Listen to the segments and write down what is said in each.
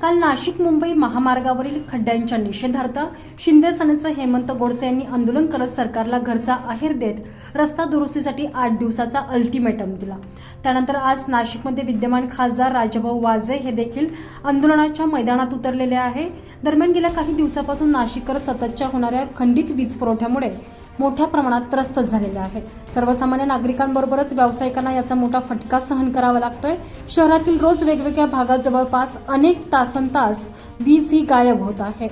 काल नाशिक मुंबई महामार्गावरील खड्ड्यांच्या निषेधार्थ शिंदे सेनेचे हेमंत गोडसे यांनी आंदोलन करत सरकारला घरचा आहेर देत रस्ता दुरुस्तीसाठी आठ दिवसाचा अल्टिमेटम दिला. त्यानंतर आज नाशिकमध्ये विद्यमान खासदार राजभाऊ वाजे हे देखील आंदोलनाच्या मैदानात उतरलेले आहे. दरम्यान गेल्या काही दिवसापासून नाशिककर सततच्या होणाऱ्या खंडित वीज पुरवठ्यामुळे मोठ्या प्रमाणात त्रस्त झालेल्या आहे सर्वसामान्य नागरिकांबरोबरच व्यावसायिकांना याचा मोठा फटका सहन करावा लागतोय. शहरातील रोज वेगवेगळ्या भागात जवळपास अनेक तासनतास वीज ही गायब होत आहे.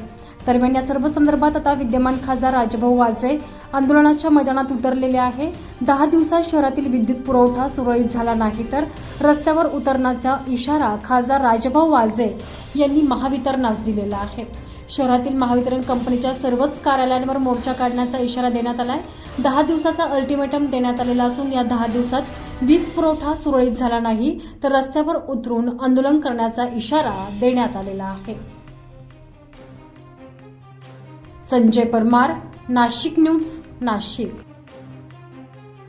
दरम्यान या सर्व संदर्भात आता विद्यमान खासदार राजभाऊ वाजे आंदोलनाच्या मैदानात उतरलेले आहे. दहा दिवसात शहरातील विद्युत पुरवठा सुरळीत झाला नाही तर रस्त्यावर उतरण्याचा इशारा खासदार राजभाऊ वाजे यांनी महावितरणास दिलेला आहे. शहरातील महावितरण कंपनीच्या सर्वच कार्यालयांवर मोर्चा काढण्याचा इशारा देण्यात आला आहे दहा दिवसाचा अल्टिमेटम देण्यात आलेला असून या दहा दिवसात वीज पुरवठा सुरळीत झाला नाही तर रस्त्यावर उतरून आंदोलन करण्याचा इशारा देण्यात आलेला आहे. संजय परमार नाशिक न्यूज नाशिक.